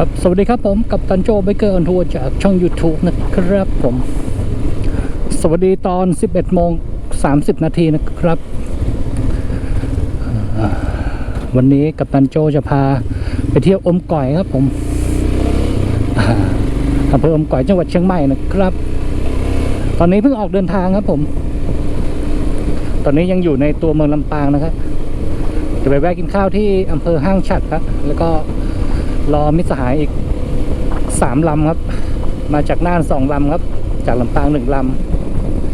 ครับสวัสดีครับผมกับตันโจไบเกอร์ออนทัวร์จากช่อง YouTube นะครับผม สวัสดีตอน 11โมง30 นาทีนะครับ วันนี้กับตันโจจะพาไปเที่ยวอมก่อยครับผมอำเภออมก่อยจังหวัดเชียงใหม่นะครับ ตอนนี้เพิ่งออกเดินทางครับผม ตอนนี้ยังอยู่ในตัวเมืองลำปางนะครับจะไปแวะกินข้าวที่อำเภอห้างฉัดครับแล้วก็ รอมิสหายอีกสามลำครับ มาจากน่านสองลำครับ จากลำปางหนึ่งล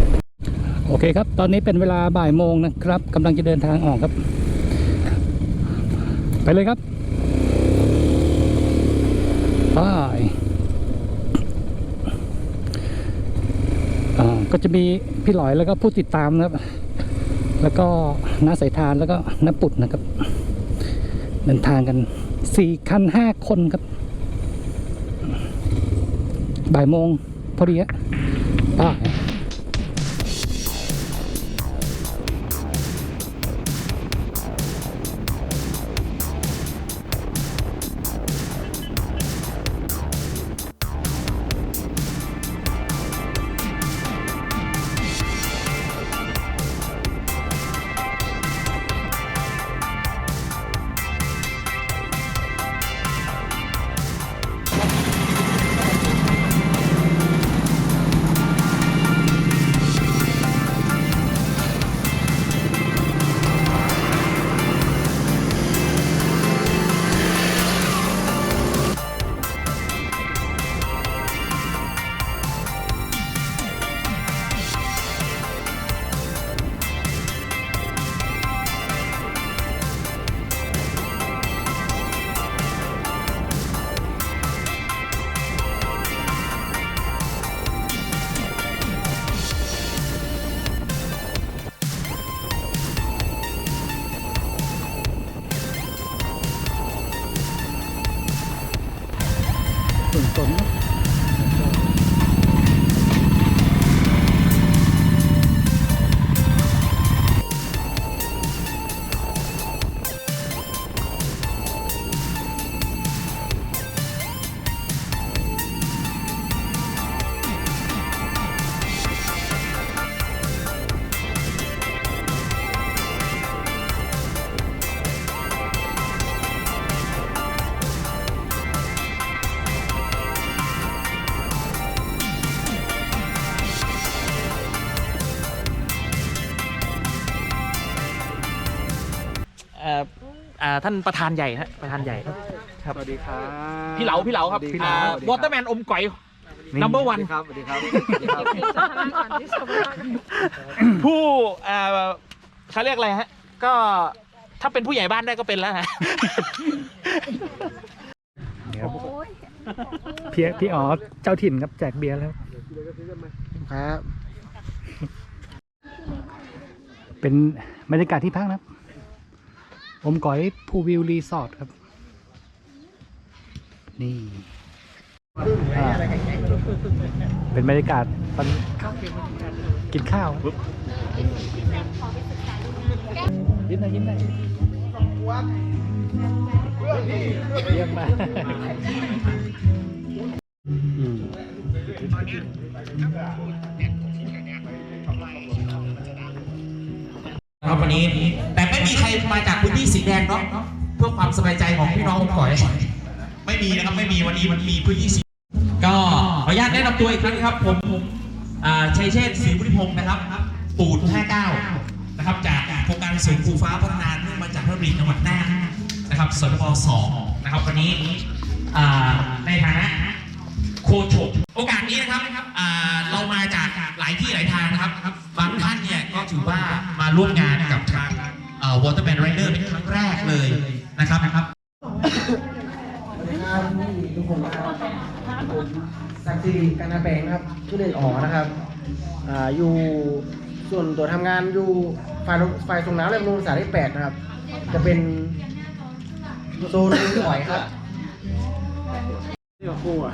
ำโอเคครับ ตอนนี้เป็นเวลาบ่ายโมงนะครับกำลังจะเดินทางออกครับ ไปเลยครับไปก็จะมีพี่หลอยแล้วก็ผู้ติดตามนะครับ แล้วก็น้าสายทานแล้วก็น้าปุดนะครับ เดินทางกัน สี่คันห้าคนครับ บ่ายโมงพอดีอะไป้า อ่าท่านประธานใหญ่ฮะประธานใหญ่ครับสวัสดีครับ พี่เหลาพี่เหลาครับสวัสดีครับวอเตอร์แมนอมก๋อย number สวั one สดีครับสวัสดีครับสวัสดีครับ ผู้เอ่อเขาเรียกอะไรฮะ ก็ถ้าเป็นผู้ใหญ่บ้านได้ก็เป็นแล้วฮะนี่ครับพี่พี่อ๋อเจ้าถิ่นครับแจกเบียร์แล้ว ครับ เป็นบรรยากาศที่พักนะครับ อมก๋อยภูวิวรีสอร์ทครับ นี่อ่าเป็นบรรยากาศตอนกินข้าวยิ้มหน่อยยิ้มหน่อยเยี่ยมมากอืม ครับวันนี้ แต่ไม่มีใครมาจากพื้นที่สีแดงเนาะเพื่อความสบายใจของพี่น้องผมขอยไม่มีนะครับไม่มีวันนี้มันมีพื้นที่สีก็ขออนุญาตแนะนำตัวอีกครั้งครับผมผมอ่าชัยเชษฐ์ศรีบุริพงศ์นะครับปูด59นะครับจากโครงการสูงคูฟ้าพัฒนาเนื่องมาจากพระบริจังหวัดน่านนะครับสทบ2นะครับวันนี้อ่าในฐานะโคชกโอกาสนี้นะครับอ่าเรามาจากหลายที่หลายทางนะครับบางท่านเนี่ยก็ถือว่า มาร่วมงานกับทางวอเตอร์แมนไรเดอร์เป็นครั้งแรกเลยนะครับนะครับสวัสดีครับทุกคนครับผมศักดิ์สิริการนาแปลงนะครับชื่อเล่นอ๋อนะครับอ่าอยู่ส่วนตัวทำงานอยู่ฝ่ายฝ่ายส่งน้ำและบำรุงสายที่แปดนะครับ จะเป็นโซนกุ้งก่อยครับ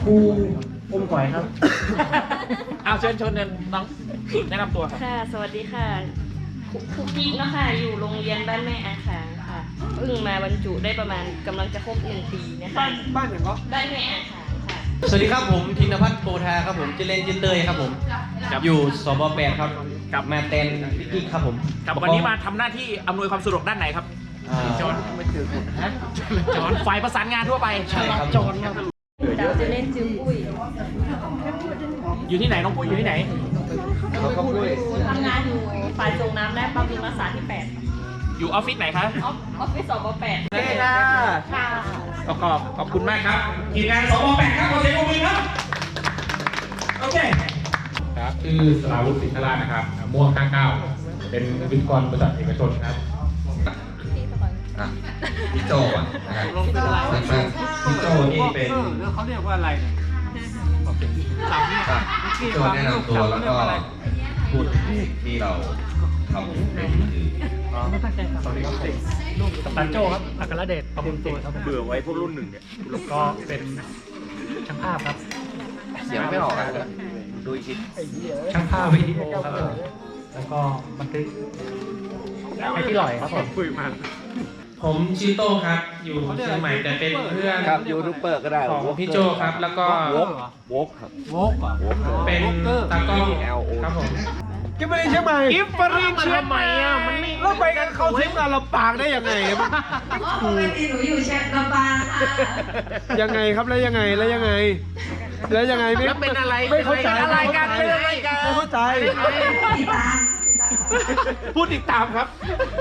ปูอมก่อยครับ เอาเชิญชวนน้องแนะนำตัวครับ ค่ะ สวัสดีค่ะ ครูกิ๊กเนาะค่ะ อยู่โรงเรียนบ้านแม่อาคางค่ะเพิ่งมาบรรจุได้ประมาณกำลังจะครบหนึ่งปีนะคะบ้านบ้านอย่างก็บ้านแม่อาคางค่ะ สวัสดีครับผมธินพัฒน์โพธาครับผมจิเลนจินเตยครับผมอยู่สบแปดครับกับ มาเตนพิกกี้ครับผมกับวันนี้มาทำหน้าที่อำนวยความสะดวกด้านไหนครับอ่าจอนจอนฝ่ายประสานงานทั่วไป ใช่ครับจอนครับ ดาวจะเล่นจื้อปุ้ยอยู่ที่ไหนน้องปุ้ยอยู่ที่ไหน ทำงานอยู่ฝ่ายส่งน้ำและบำรุงรักษาที่แปดอยู่ออฟฟิศไหนครับออฟออฟฟิศสบแปดโอเคค่ะค่ะขอบขอบคุณมากครับทีมงานสบแปดครับขอเสียงปรบมือครับโอเคครับชื่อสราวุฒิสิงห์ราชนะครับม่วง99เป็นวิศวกรบริษัทเอกชนครับพี่โจอะนะครับสั้นๆพี่โจนี่เป็นแล้วเขาเรียกว่าอะไรเนี่ย ครับพี่โจแนะนำตัวแล้วก็พูดถึงที่เราทำอยู่ในคือกัปตันโจครับอัครเดชประมุนตัวครับเบื่อไว้พวกรุ่นหนึ่งเนี่ยแล้วก็เป็นช่างภาพครับ เสียงไม่ออกอะดูอีกทีช่างภาพวิดีโอครับผมแล้วก็บันทึกให้พี่หลอยครับผมา ผมชิโต้ครับ อยู่เชียงใหม่แต่เป็นเพื่อนครับยูทูบเบอร์ก็ได้ของพี่โจครับ แล้วก็วกครับโวกเหรอเป็นตากล้องครับผมกิฟต์บริเชียงใหม่กิฟต์ฟรีเชียงใหม่อะมันไม่แล้วไปกันเข้าทีมงานลำปางได้ยังไงมันปกติหนูอยู่เชียงลำปางค่ะยังไงครับแล้วยังไงแล้วยังไง แล้วยังไงไม่แล้วเป็นอะไรไม่เข้าใจเป็นอะไรกันเป็นอะไรกันไม่เข้าใจติดตามพูดติดตามครับ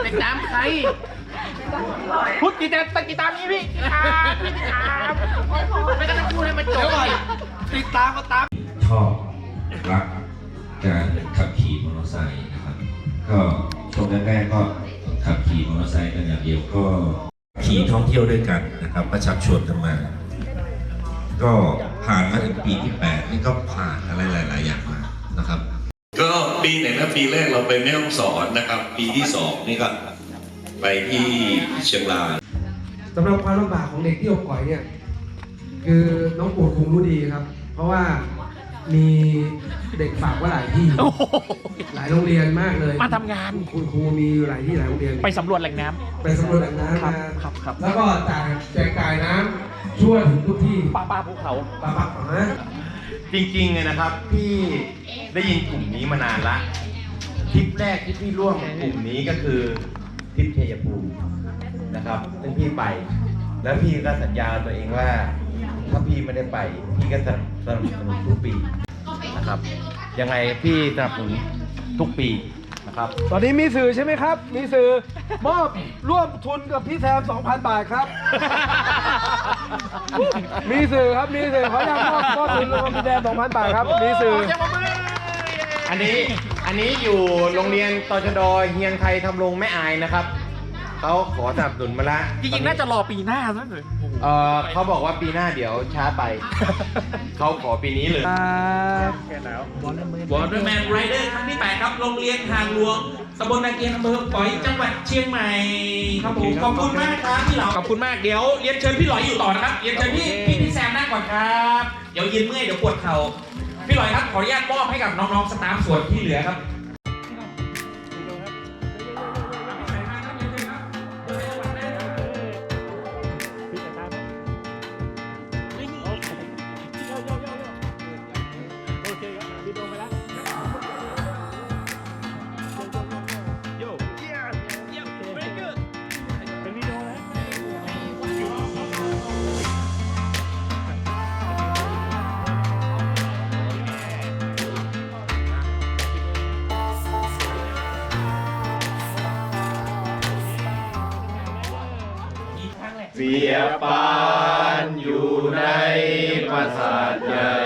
ติดตามใคร พูดติดตามติดตามนี้พี่ติดตามพี่ติดตามไม่ต้องพูดให้มันจบติดตามก็ตามชอบรักการขับขี่มอเตอร์ไซค์นะครับ ก็ช่วงแรกๆก็ขับขี่มอเตอร์ไซค์กันอย่างเดียวก็ขี่ท่องเที่ยวด้วยกันนะครับก็ชักชวนกันมา ก็ผ่านมาถึงปีที่แปดนี่ก็ผ่านอะไรหลาย ๆ อย่างมานะครับ ก็ปีไหนนะปีแรกเราไปแม่ฮ่องสอนนะครับ ปีที่สองนี่ก็ ไปที่เชียงรายสำหรับความลำบากของเด็กที่อบก่อยเนี่ยคือน้องปูดคงรู้ดีครับ เพราะว่ามีเด็กฝากไว่าหลายที่ โอ้โหหลายโรงเรียนมากเลยมาทำงาน คุณครูมีอยู่หลายที่หลายโรงเรียน ไปสำรวจแหล่งน้ำไปสำรวจแหล่งน้ำครับนะครับครับแล้วก็จ่ายแจกจ่ายน้ำช่วยถึงทุกที่ป้าป้าภูเขา ปะปักนะจริงๆเลยนะครับพี่ได้ยินกลุ่มนี้มานานละทริปแรกที่พี่ร่วมกลุ่มนี้ก็คือท ริปชัยภูมินะครับซึ่งพี่ไป แล้วพี่ก็สัญญาตัวเองว่า ถ้าพี่ไม่ได้ไป พี่ก็จะสนับสนุนทุกปีนะครับยังไงพี่สนับสนุนทุกปีนะครับ ตอนนี้มีสื่อใช่ไหมครับ มีสื่อมอบร่วมทุนกับพี่แซม 2,000 บาทครับ มีสื่อครับ มีสื่อขออนุญาตมอบมอบทุนกับพี่แซม 2,000 บาทครับ มีสื่อ อันนี้ อันนี้อยู่โรงเรียนตชดเฮียงไทยทำรงแม่อายนะครับ เขาขอสนับสนุนมาละจริงๆน่าจะรอปีหน้าซะเลยเออเขาบอกว่าปีหน้าเดี๋ยวช้าไป เขาขอปีนี้เลยวอเตอร์แมนไรเดอร์ครั้งที่แปดครับ โรงเรียนทางหลวงตำบลนาเกียนอำเภอปอยจังหวัดเชียงใหม่ครับผมขอบคุณมากครับพี่เหลาขอบคุณมากเดี๋ยวเรียนเชิญพี่หลอยอยู่ต่อนะครับเรียนเชิญพี่พี่พี่แซมนั่งก่อนครับ เดี๋ยวยืนเมื่อยเดี๋ยวปวดเข่า พี่หลอยครับขออนุญาตมอบให้กับน้องๆสตาฟส่วนที่เหลือครับ ยปานอยู่ในปราสาทใหญ่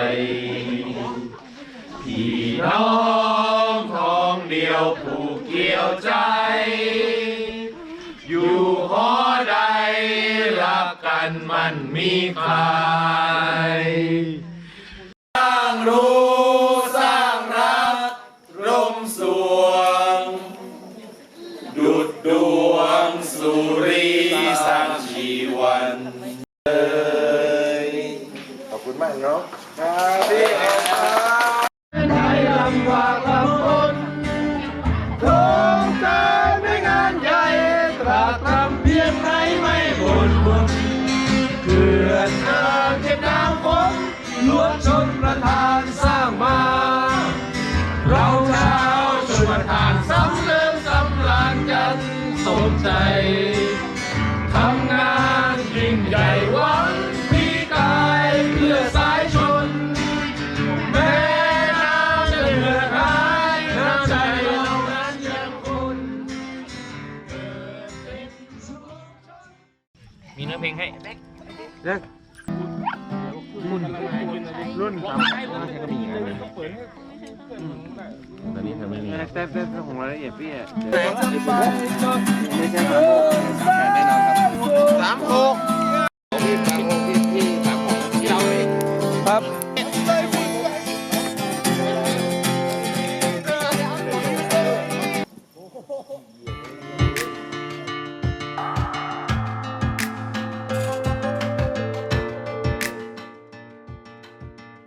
พี่น้องทองเดียวผูกเกี่ยวใจ อยู่หอใดรักกันมันมีใคร บน้ำฝนล้วนชนประทานสร้างมา เราชาวชนประทานสำเริงสำราญกันสมใจทำงานยิ่งใหญ่หวังพีกายเพื่อสายชน แม้น้ำจะเหือดหายน้ำใจเรานั้นยังคงมีเนื้อเพลงให้เร็ก รุ่นสามก็มีอะไรตอนนี้ทำไม่มีแต่แต่ของรายละเอียดพี่อะไม่ใช่สามหกสามหก